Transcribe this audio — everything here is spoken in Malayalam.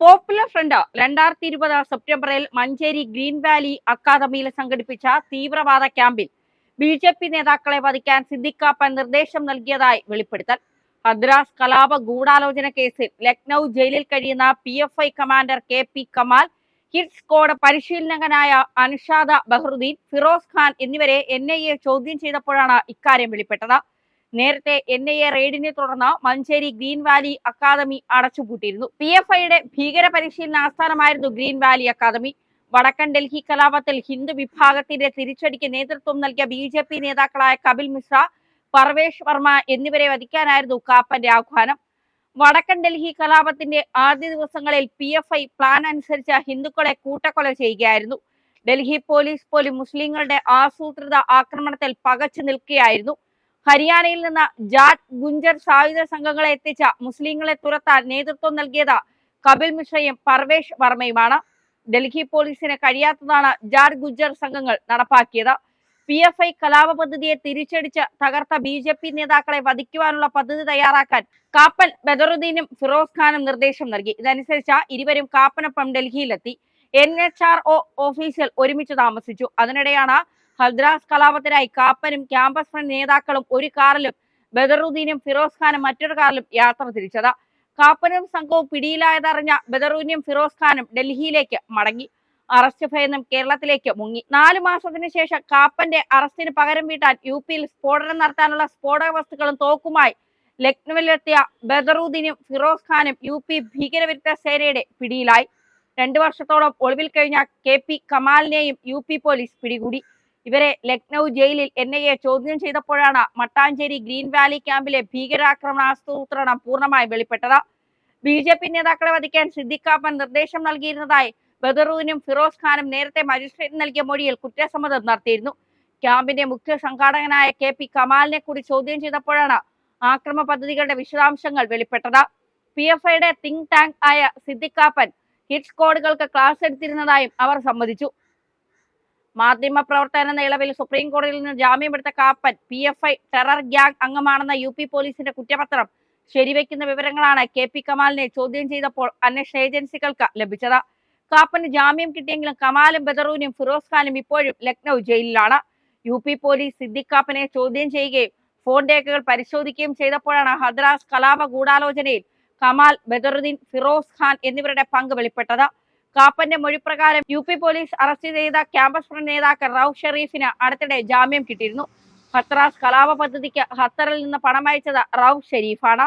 പോപ്പുലർ ഫ്രണ്ട് രണ്ടായിരത്തി ഇരുപത് സെപ്റ്റംബറിൽ മഞ്ചേരി ഗ്രീൻ വാലി അക്കാദമിയിൽ സംഘടിപ്പിച്ച തീവ്രവാദ ക്യാമ്പിൽ ബി ജെ പി നേതാക്കളെ വധിക്കാൻ സിദ്ദിഖാപ്പൻ നിർദ്ദേശം നൽകിയതായി വെളിപ്പെടുത്തൽ. ഹദ്രാസ് കലാപ ഗൂഢാലോചന കേസിൽ ലക്നൌ ജയിലിൽ കഴിയുന്ന P F I commander K P Kamal kids squad പരിശീലകനായ അൻഷാദ ബഹ്റുദ്ദീൻ ഫിറോസ് ഖാൻ എന്നിവരെ എൻ ചോദ്യം ചെയ്തപ്പോഴാണ് ഇക്കാര്യം വെളിപ്പെട്ടത്. നേരത്തെ എൻ ഐ എ റെയ്ഡിനെ തുടർന്ന് മഞ്ചേരി ഗ്രീൻ വാലി അക്കാദമി അടച്ചുപൂട്ടിയിരുന്നു. പി എഫ് ഐയുടെ ഭീകര പരിശീലന ആസ്ഥാനമായിരുന്നു ഗ്രീൻ വാലി അക്കാദമി. വടക്കൻ ഡൽഹി കലാപത്തിൽ ഹിന്ദു വിഭാഗത്തിന്റെ തിരിച്ചടിക്ക് നേതൃത്വം നൽകിയ ബി ജെ പി നേതാക്കളായ കപിൽ മിശ്ര പർവേഷ് വർമ്മ എന്നിവരെ വധിക്കാനായിരുന്നു കാപ്പന്റെ ആഹ്വാനം. വടക്കൻ ഡൽഹി കലാപത്തിന്റെ ആദ്യ ദിവസങ്ങളിൽ പി എഫ് ഐ പ്ലാൻ അനുസരിച്ച് ഹിന്ദുക്കളെ കൂട്ടക്കൊല ചെയ്യുകയായിരുന്നു. ഡൽഹി പോലീസ് പോലും മുസ്ലിങ്ങളുടെ ആസൂത്രിത ആക്രമണത്തിൽ പകച്ചു നിൽക്കുകയായിരുന്നു. ഹരിയാനയിൽ നിന്ന് ജാറ്റ് ഗുഞ്ചർ സായുധ സംഘങ്ങളെ എത്തിച്ച മുസ്ലിങ്ങളെ തുരത്താൻ നേതൃത്വം നൽകിയത് കപിൽ മിശ്രയും പർവേഷ് വർമ്മയുമാണ്. ഡൽഹി പോലീസിന് കഴിയാത്തതാണ് ജാട്ട് ഗുജ്ജർ സംഘങ്ങൾ നടപ്പാക്കിയത്. പി എഫ് ഐ കലാപ പദ്ധതിയെ തിരിച്ചടിച്ച് തകർത്ത ബി ജെ പി നേതാക്കളെ വധിക്കുവാനുള്ള പദ്ധതി തയ്യാറാക്കാൻ കാപ്പൻ ബദറുദ്ദീനും ഫിറോസ് ഖാനും നിർദ്ദേശം നൽകി. ഇതനുസരിച്ച് ഇരുവരും കാപ്പനൊപ്പം ഡൽഹിയിലെത്തി. എൻ എച്ച് ആർ ഒ ഓഫീസിൽ ഒരുമിച്ച് താമസിച്ചു. അതിനിടെയാണ് ഹൽദ്രാസ് കലാപത്തിനായി കാപ്പനും ക്യാമ്പസ് ഫ്രണ്ട് നേതാക്കളും ഒരു കാറിലും ബദറുദ്ദീനും ഫിറോസ് ഖാനും മറ്റൊരു കാറിലും യാത്ര തിരിച്ചത്. കാപ്പനും സംഘവും പിടിയിലായതറിഞ്ഞ ബദറുദ്ദീനും ഫിറോസ് ഖാനും ഡൽഹിയിലേക്ക് മടങ്ങി. അറസ്റ്റ് ഭയന്നും കേരളത്തിലേക്ക് മുങ്ങി. നാലു മാസത്തിന് ശേഷം കാപ്പന്റെ അറസ്റ്റിന് പകരം വീട്ടാൻ യു പിയിൽ സ്ഫോടനം നടത്താനുള്ള സ്ഫോടക വസ്തുക്കളും തോക്കുമായി ലക്നൌവിലെത്തിയ ബദറുദ്ദീനും ഫിറോസ് ഖാനും യു പി ഭീകരവിരുദ്ധ സേനയുടെ പിടിയിലായി. രണ്ടു വർഷത്തോളം ഒളിവിൽ കഴിഞ്ഞ കെ പി കമാലിനെയും യു പി പോലീസ് പിടികൂടി. ഇവരെ ലക്നൗ ജയിലിൽ എൻ ഐ എ ചോദ്യം ചെയ്തപ്പോഴാണ് മട്ടാഞ്ചേരി ഗ്രീൻ വാലി ക്യാമ്പിലെ ഭീകരാക്രമണ ആസൂത്രണം പൂർണമായി വെളിപ്പെട്ടത്. ബി ജെ പി നേതാക്കളെ വധിക്കാൻ സിദ്ദിഖാപ്പൻ നിർദ്ദേശം നൽകിയിരുന്നതായി ബദറുവിനും ഫിറോസ് ഖാനും നേരത്തെ മജിസ്ട്രേറ്റ് നൽകിയ മൊഴിയിൽ കുറ്റസമ്മതം നടത്തിയിരുന്നു. ക്യാമ്പിന്റെ മുഖ്യ സംഘാടകനായ കെ പി കമാലിനെ കൂടി ചോദ്യം ചെയ്തപ്പോഴാണ് ആക്രമ പദ്ധതികളുടെ വിശദാംശങ്ങൾ വെളിപ്പെട്ടത്. പി എഫ് ഐയുടെ തിങ്ക് ടാങ്ക് ആയ സിദ്ദിഖാപ്പൻ ഹിറ്റ് സ്ക്വാഡുകൾക്ക് ക്ലാസ് എടുത്തിരുന്നതായും അവർ സമ്മതിച്ചു. മാധ്യമ പ്രവർത്തന നിലവിൽ സുപ്രീം കോടതിയിൽ നിന്ന് ജാമ്യമെടുത്ത Kappan P F I terror gang അംഗമാണെന്ന U P പോലീസിന്റെ കുറ്റപത്രം ശരിവെക്കുന്ന വിവരങ്ങളാണ് കെ പി കമാലിനെ ചോദ്യം ചെയ്തപ്പോൾ അന്വേഷണ ഏജൻസികൾക്ക് ലഭിച്ചത്. കാപ്പന് ജാമ്യം കിട്ടിയെങ്കിലും കമാലും ബദറൂനും ഫിറോസ് ഖാനും ഇപ്പോഴും ലക്നൗ ജയിലിലാണ്. യു പി പോലീസ് സിദ്ദിഖാപ്പനെ ചോദ്യം ചെയ്യുകയും ഫോൺ രേഖകൾ പരിശോധിക്കുകയും ചെയ്തപ്പോഴാണ് ഹദ്രാസ് കലാപ ഗൂഢാലോചനയിൽ കമാൽ ബദറുദ്ദീൻ ഫിറോസ് ഖാൻ എന്നിവരുടെ പങ്ക് വെളിപ്പെട്ടത്. കാപ്പന്റെ മൊഴിപ്രകാരം യു പി പോലീസ് അറസ്റ്റ് ചെയ്ത ക്യാമ്പസ് ഫ്രണ്ട് നേതാക്കൾ റൌഫ് ഷെറീഫിന് അടുത്തിടെ ജാമ്യം കിട്ടിയിരുന്നു. ഹത്രാസ് കലാപ പദ്ധതിക്ക് ഖത്തറിൽ നിന്ന് പണം അയച്ചത് റൌഫ് ഷെരീഫാണ്.